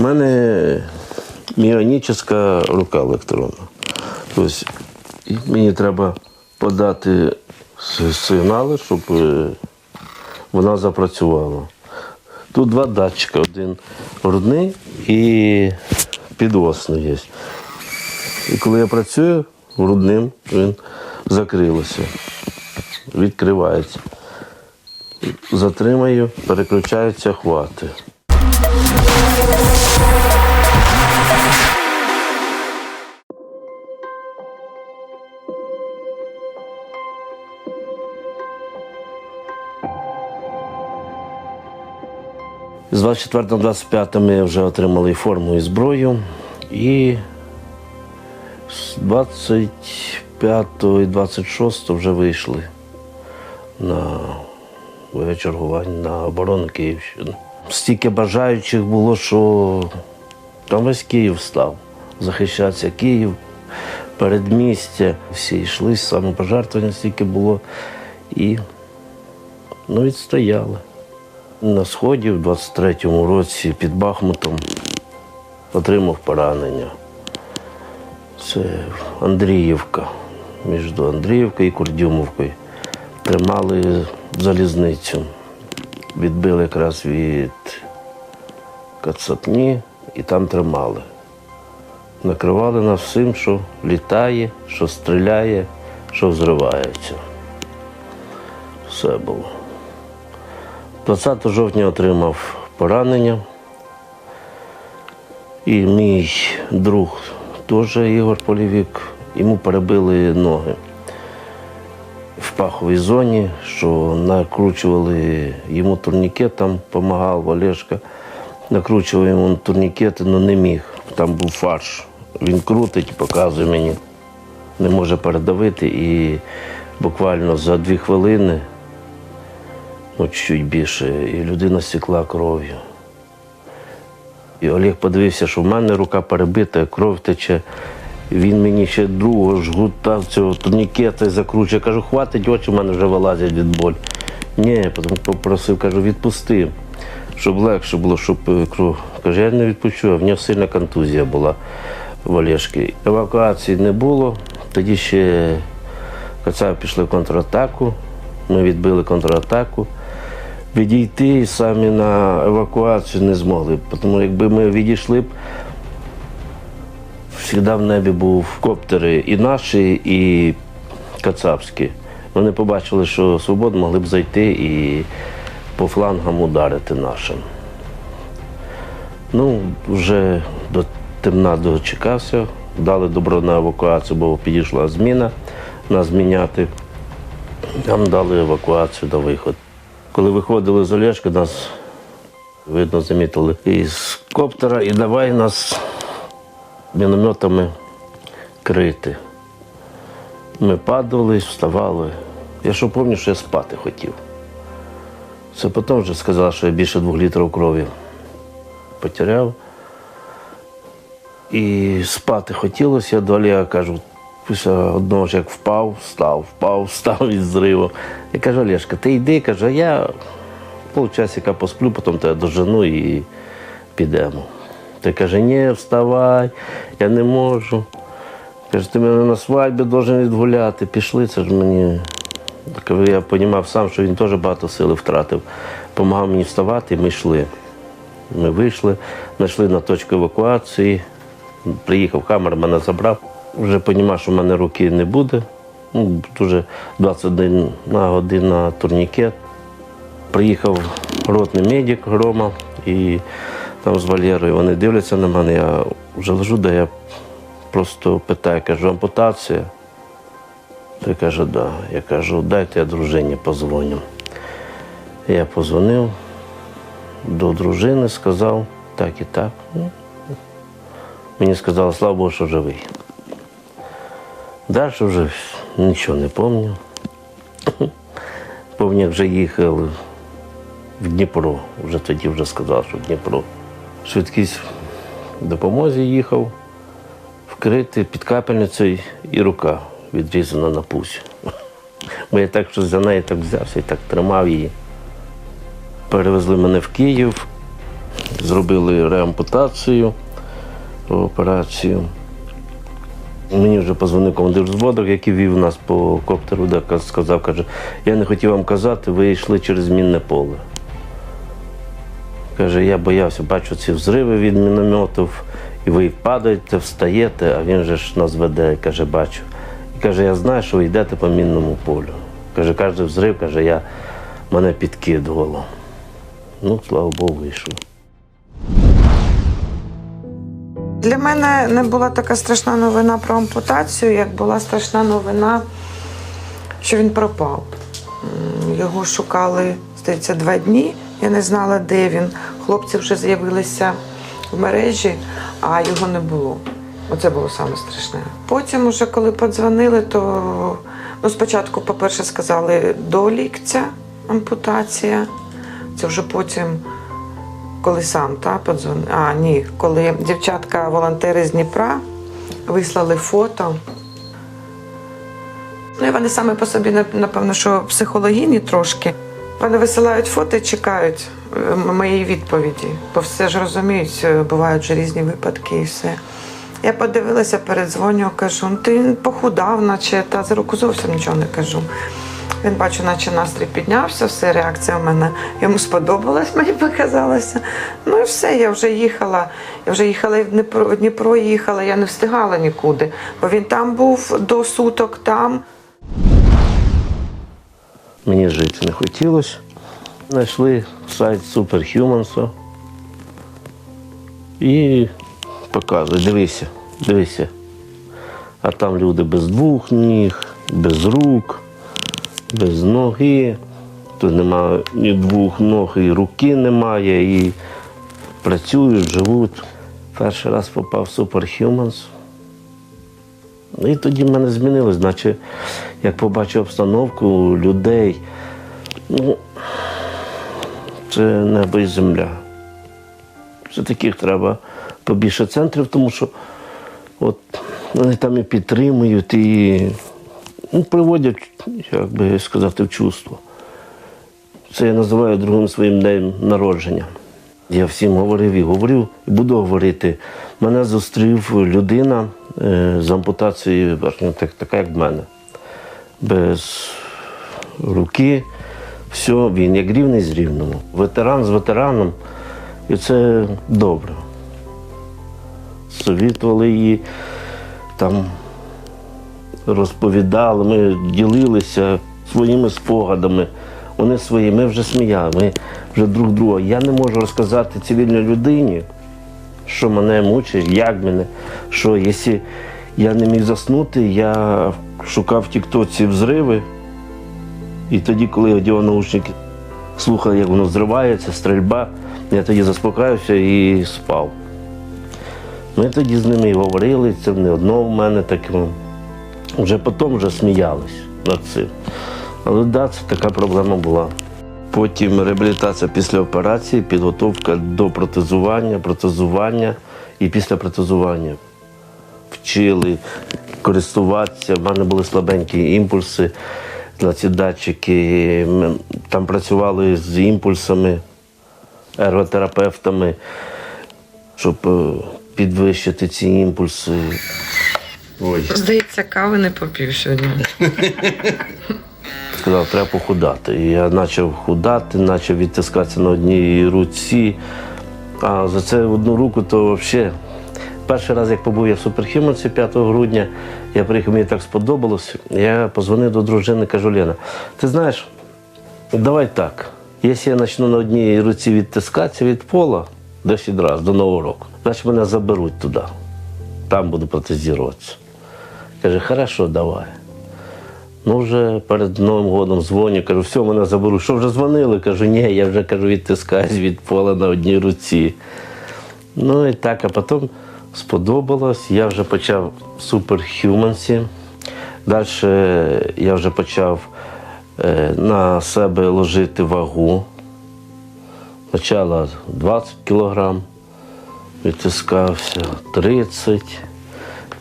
У мене міонічна рука електронна. Тобто мені треба подати сигнали, щоб е, вона запрацювала. Тут два датчика, один грудний і підосний є. І коли я працюю грудним, він закрилося, відкривається. Затримаю, переключаються хвати. З 24 на 25 ми вже отримали форму і зброю. І з 25 і 26 вже вийшли на чергування на оборону Київщини. Стільки бажаючих було, що там весь Київ став захищатися. Київ, передмістя. Всі йшли, самопожертвування стільки було. І ну, відстояли. На сході в 23-му році під Бахмутом отримав поранення. Це Андріївка. Між Андріївкою і Курдюмовкою. Тримали залізницю. Відбили якраз від Кацапні і там тримали. Накривали нас всім, що літає, що стріляє, що взривається. Все було. 20 жовтня отримав поранення. І мій друг, теж Ігор Полівік, йому перебили ноги в паховій зоні, що накручували йому турнікет, там допомагав Олешка. Накручував йому турнікети, але не міг. Там був фарш. Він крутить, показує мені, не може передавити. І буквально за дві хвилини ну, чуть більше, і людина стекла кров'ю. І Олег подивився, що в мене рука перебита, кров тече. Він мені ще другого жгута цього турнікета закручує. Кажу, хватить, очі в мене вже вилазять від болі. Ні, потім попросив, кажу, відпусти, щоб легше було, щоб е, кров. Каже, я не відпущу, а в нього сильна контузія була в Олешки. Евакуації не було. Тоді ще Кацапи пішли в контратаку. Ми відбили контратаку. Відійти самі на евакуацію не змогли. Тому якби ми відійшли б, завжди в небі був коптери і наші, і кацапські. Вони побачили, що свободу могли б зайти і по флангам ударити нашим. Ну, вже до темна дочекався, дали добро на евакуацію, бо підійшла зміна нас зміняти. Нам дали евакуацію до виходу. Коли виходили з Олешки, нас видно замітили із коптера і давай нас мінометами крити. Ми падали, вставали. Я що пам'ятаю, що я спати хотів. Це потім вже сказали, що я більше двох літрів крові потеряв. І спати хотілося, я до Олега кажу, після одного ж як впав, встав, впав, встав із зриву. Я кажу, Олешка, ти йди, кажу, а я полчасика посплю, потім тебе дожену і підемо. Той каже, ні, вставай, я не можу. Каже, ти мене на свадьбі должен відгуляти. Пішли, це ж мені. Я розумів сам, що він теж багато сили втратив. Помагав мені вставати, і ми йшли. Ми вийшли, знайшли на точку евакуації. Приїхав камер, мене забрав. Вже розумів, що в мене руки не буде. Ну, дуже 21 година турнікет. Приїхав ротний медик Рома і там з Валєрою. Вони дивляться на мене, я вже лежу, де я просто питаю, кажу, ампутація. Той каже, да. Я кажу, дайте я дружині позвоню. Я позвонив до дружини, сказав так і так. Ну, Мені сказали, слава Богу, що живий. Далі вже нічого не пам'ятаю. Пам'ятаю, як вже їхали в Дніпро. Вже тоді вже сказав, що в Дніпро. Швидкість допомозі їхав, вкритий під капельницею і рука відрізана на пусь. Бо я так що за неї так взявся і так тримав її. Перевезли мене в Київ. Зробили реампутацію, операцію. Мені вже позвонив командир взводу, який вів нас по коптеру, де сказав, каже, я не хотів вам казати, ви йшли через мінне поле. Каже, я боявся, бачу ці взриви від мінометів, і ви падаєте, встаєте, а він же ж нас веде, каже, бачу. І каже, я знаю, що ви йдете по мінному полю. Каже, кожен взрив, каже, я мене підкидувало. Ну, слава Богу, вийшло. Для мене не була така страшна новина про ампутацію, як була страшна новина, що він пропав. Його шукали, здається, два дні. Я не знала, де він. Хлопці вже з'явилися в мережі, а його не було. Оце було саме страшне. Потім, уже коли подзвонили, то ну, спочатку, по-перше, сказали до ліктя ампутація. Це вже потім коли сам та подзвонив. А, ні, коли дівчатка-волонтери з Дніпра вислали фото. Ну і вони саме по собі, напевно, що психологійні трошки. Вони висилають фото і чекають е, моєї відповіді. Бо все ж розуміють, е, бувають же різні випадки і все. Я подивилася, передзвоню, кажу, ну ти похудав, наче та за руку зовсім нічого не кажу. Він бачу, наче настрій піднявся, все, реакція в мене йому сподобалась, мені показалося. Ну і все, я вже їхала. Я вже їхала і в Дніпро, в Дніпро їхала, я не встигала нікуди, бо він там був до суток, там. Мені жити не хотілося. Знайшли сайт Superhumans і показують, дивися, дивися. А там люди без двох ніг, без рук, без ноги. Тут немає ні двох ног, і руки немає, і працюють, живуть. Перший раз попав в Superhumans. Ну, І тоді в мене змінилось, наче як побачив обстановку людей, ну, це небо і земля. Це таких треба побільше центрів, тому що от вони там і підтримують, і ну, приводять, як би сказати, в чувство. Це я називаю другим своїм днем народження. Я всім говорив і говорив, і буду говорити. Мене зустрів людина е, з ампутацією, так, така, як в мене. Без руки, все, він як рівний з рівному. Ветеран з ветераном, і це добре. Совітували її, там розповідали, ми ділилися своїми спогадами. Вони свої, ми вже сміяли, ми вже друг друга. Я не можу розказати цивільній людині, що мене мучить, як мене, що якщо я не міг заснути, я шукав в Тіктоці взриви. І тоді, коли я одягав наушники, слухав, як воно зривається, стрільба, я тоді заспокоївся і спав. Ми тоді з ними говорили, це не одно в мене таке. Вже потім вже сміялись над цим. Але да, це така проблема була. Потім реабілітація після операції, підготовка до протезування, протезування і після протезування. Вчили користуватися, в мене були слабенькі імпульси на ці датчики. Ми Там працювали з імпульсами, ерготерапевтами, щоб е, підвищити ці імпульси. Ой. Здається, кави не попів сьогодні. Сказав, треба похудати. І я почав худати, почав відтискатися на одній руці. А за це одну руку, то взагалі. Перший раз, як побув я в Суперхімонці 5 грудня, я приїхав, мені так сподобалось. Я позвонив до дружини, кажу, Лена, ти знаєш, давай так. Якщо я почну на одній руці відтискатися від пола 10 разів до Нового року, значить мене заберуть туди. Там буду протезуватися. Каже, хорошо, давай. Ну, вже перед Новим годом дзвоню, кажу, все, мене заберуть. Що вже дзвонили? Кажу, ні, я вже кажу, відтискаюсь від пола на одній руці. Ну і так, а потім сподобалось. Я вже почав суперхюмансі. Далі я вже почав е, на себе ложити вагу. Спочатку 20 кілограм, відтискався 30,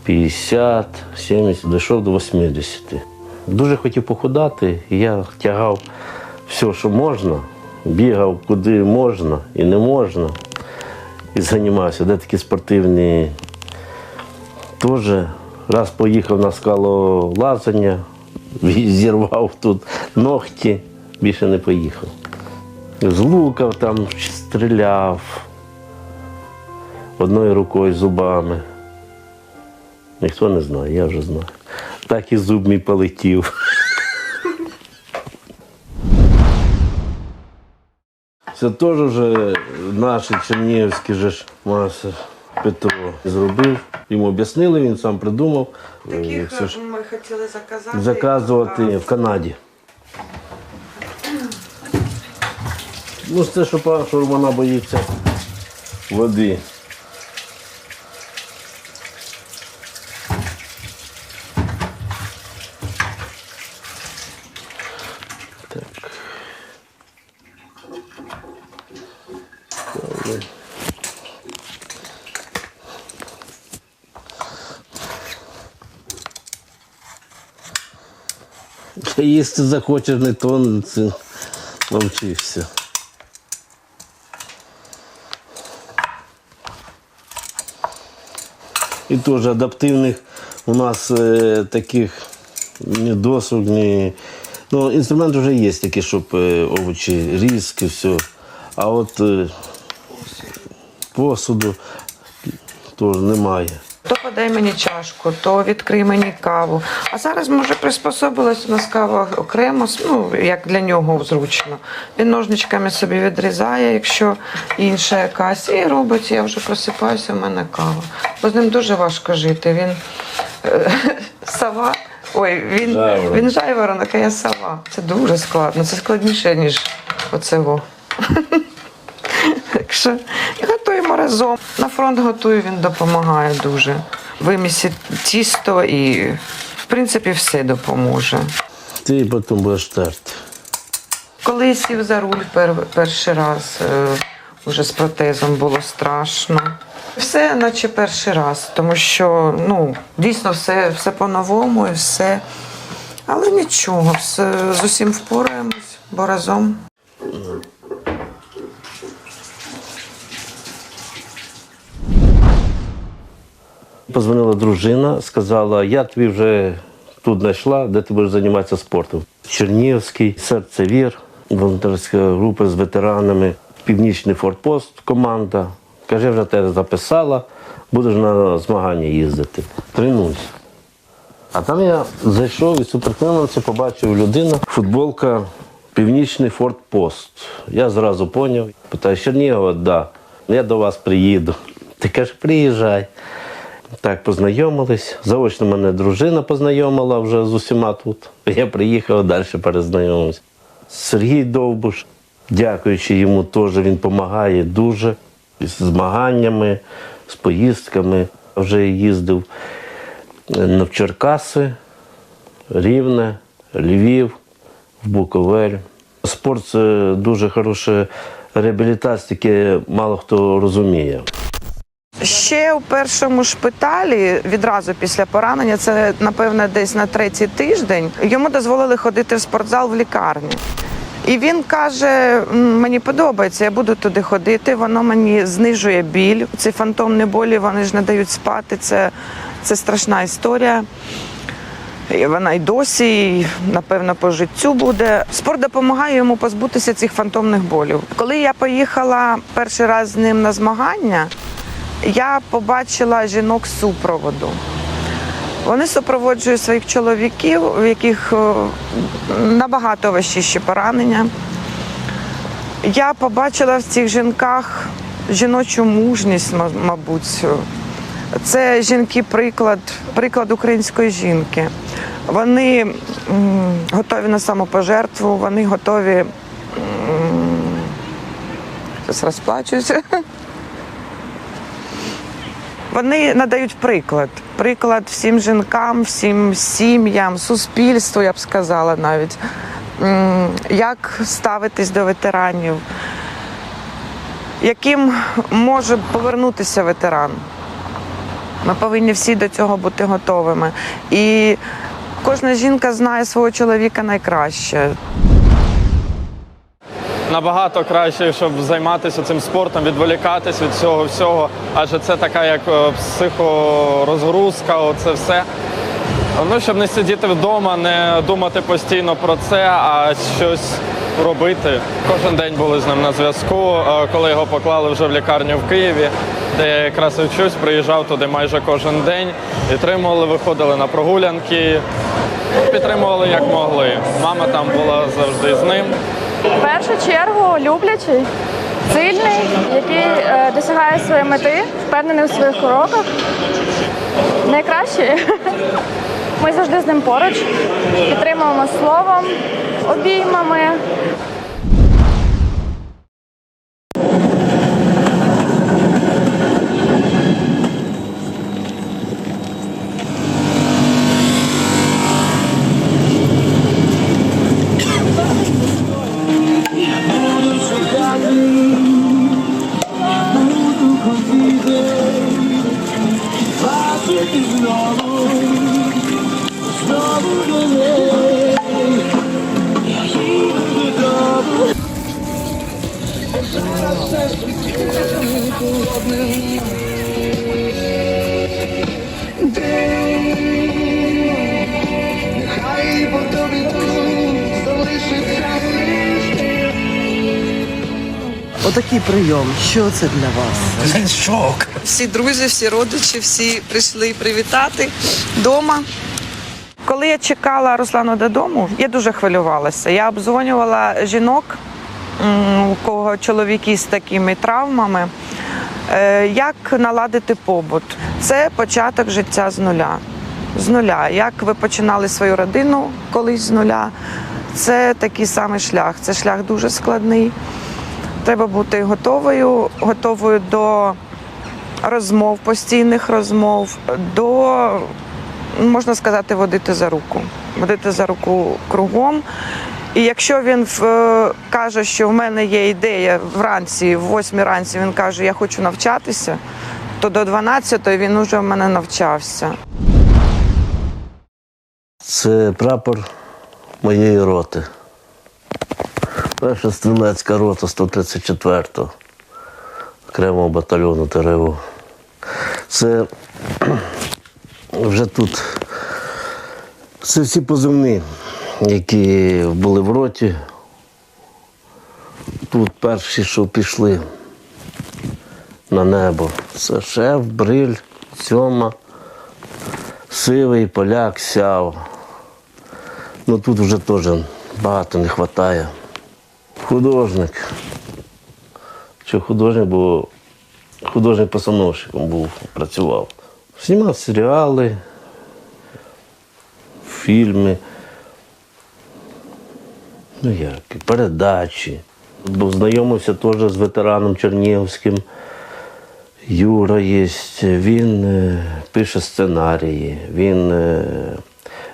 50, 70, дійшов до 80. Дуже хотів похудати, я тягав все, що можна, бігав куди можна і не можна. і займався. Де такі спортивні теж. Раз поїхав на скалолазання, зірвав тут ногті, більше не поїхав. З лука там стріляв одною рукою зубами. Ніхто не знає, я вже знаю. Так і зуб мій полетів. Це теж вже наші чернігівські же ж мастер Петро зробив. Йому об'яснили, він сам придумав. Е, все ж ми хотіли заказати. заказувати в Канаді. Ну, це що пан, вона боїться води. Добре. Та Якщо захочеш не то, це навчишся. І теж адаптивних у нас е, таких ні досок, ні. Ну, інструмент вже є такі, щоб е, овочі різки, все. А от е, посуду теж немає. То подай мені чашку, то відкрий мені каву. А зараз ми вже приспособилась у нас кава окремо, ну як для нього зручно. Він ножничками собі відрізає, якщо інша якась, і робить, я вже просипаюся, у мене кава. Бо з ним дуже важко жити. Він е, сова. Ой, він, Жайворонок. він жайворонок, а я сова. Це дуже складно. Це складніше, ніж оцего. Так що готуємо разом. На фронт готую, він допомагає дуже. Вимісить тісто і, в принципі, все допоможе. Ти потім будеш терти. Коли я сів за руль пер, перший раз, е, вже з протезом було страшно. Все, наче перший раз, тому що ну, дійсно все, все по-новому і все. Але нічого, все, з усім впораємось, бо разом. Позвонила дружина, сказала, я тобі вже тут знайшла, де ти будеш займатися спортом. Чернігівський, серцевір, волонтерська група з ветеранами, Північний форпост, команда. Каже, вже тебе записала, будеш на змагання їздити. Тренуйся. А там я зайшов і суперклеманці побачив людину, футболка Північний фортпост. Я зразу поняв. Питаю, Чернігова, да. Я до вас приїду. Ти кажеш, приїжджай. Так, познайомились. Заочно мене дружина познайомила вже з усіма тут. Я приїхав далі перезнайомився. Сергій Довбуш, дякуючи йому, теж він допомагає дуже з змаганнями, з поїздками. Вже їздив в Черкаси, Рівне, Львів, в Буковель. Спорт це дуже хороша реабілітація, яке мало хто розуміє. Ще у першому шпиталі, відразу після поранення, це напевно десь на третій тиждень, йому дозволили ходити в спортзал в лікарні. І він каже: мені подобається, я буду туди ходити. Воно мені знижує біль. Ці фантомні болі вони ж не дають спати. Це, це страшна історія. І вона й досі, і, напевно, по життю буде. Спорт допомагає йому позбутися цих фантомних болів. Коли я поїхала перший раз з ним на змагання, я побачила жінок з супроводу. Вони супроводжують своїх чоловіків, у яких е, набагато важчіші поранення. Я побачила в цих жінках жіночу мужність, ма- мабуть. Це жінки приклад, приклад української жінки. Вони готові на самопожертву, вони готові. Зараз розплачуюся. Вони надають приклад. Приклад всім жінкам, всім сім'ям, суспільству, я б сказала навіть. Як ставитись до ветеранів, яким може повернутися ветеран. Ми повинні всі до цього бути готовими. І кожна жінка знає свого чоловіка найкраще. Набагато краще, щоб займатися цим спортом, відволікатись від цього всього. Адже це така як е, психорозгрузка, оце все. Ну, щоб не сидіти вдома, не думати постійно про це, а щось робити. Кожен день були з ним на зв'язку. Е, Коли його поклали вже в лікарню в Києві, де я якраз і вчусь, приїжджав туди майже кожен день, підтримували, виходили на прогулянки, підтримували як могли. Мама там була завжди з ним. В першу чергу люблячий, сильний, який е, досягає своєї мети, впевнений у своїх кроках. Найкращий. Ми завжди з ним поруч, підтримуємо словом, обіймами. Отакий прийом. Що це для вас? шок. Всі друзі, всі родичі, всі прийшли привітати вдома. Коли я чекала Руслану додому, я дуже хвилювалася. Я обдзвонювала жінок, у кого чоловіки з такими травмами. Е, Як наладити побут? Це початок життя з нуля. З нуля. Як ви починали свою родину колись з нуля? Це такий самий шлях. Це шлях дуже складний. Треба бути готовою, готовою до розмов, постійних розмов, до, можна сказати, водити за руку. Водити за руку кругом. І якщо він е, каже, що в мене є ідея вранці, в 8 ранці він каже, я хочу навчатися, то до 12 він вже в мене навчався. Це прапор моєї роти. Перша стрілецька рота 134-го окремого батальйону ТРО. Це вже тут. Це всі позивні, які були в роті. Тут перші, що пішли на небо. Це шеф, бриль, сьома, сивий, поляк, сяв. Ну тут вже теж багато не вистачає. Художник. Що художник, бо художник постановщиком був, працював. Знімав серіали, фільми. Ну як, передачі. Бо знайомився теж з ветераном Чернігівським. Юра є, він е, пише сценарії, він е,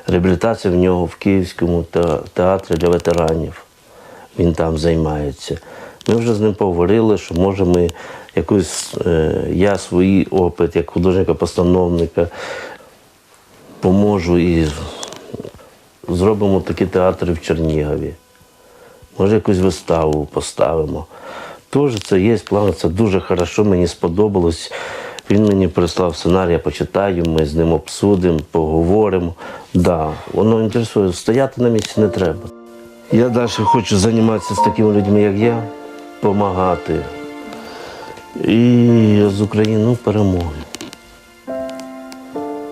реабілітація в нього в Київському театрі для ветеранів. Він там займається. Ми вже з ним поговорили, що може ми якось, е, я свій опит як художника-постановника поможу і зробимо такі театри в Чернігові. Може, якусь виставу поставимо. Теж це є план, це дуже хорошо, мені сподобалось. Він мені прислав сценарій, я почитаю, ми з ним обсудимо, поговоримо. Да, воно інтересує, стояти на місці не треба. Я далі хочу займатися з такими людьми, як я, допомагати. І з України ну, перемоги.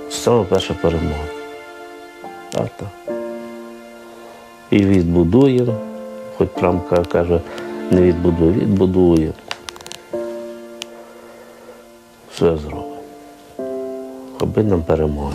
Саме перша перемога. Так. І відбудуємо. Хоч Трамп ка- каже, не відбудує, відбудує. Все зробимо. Аби нам перемоги.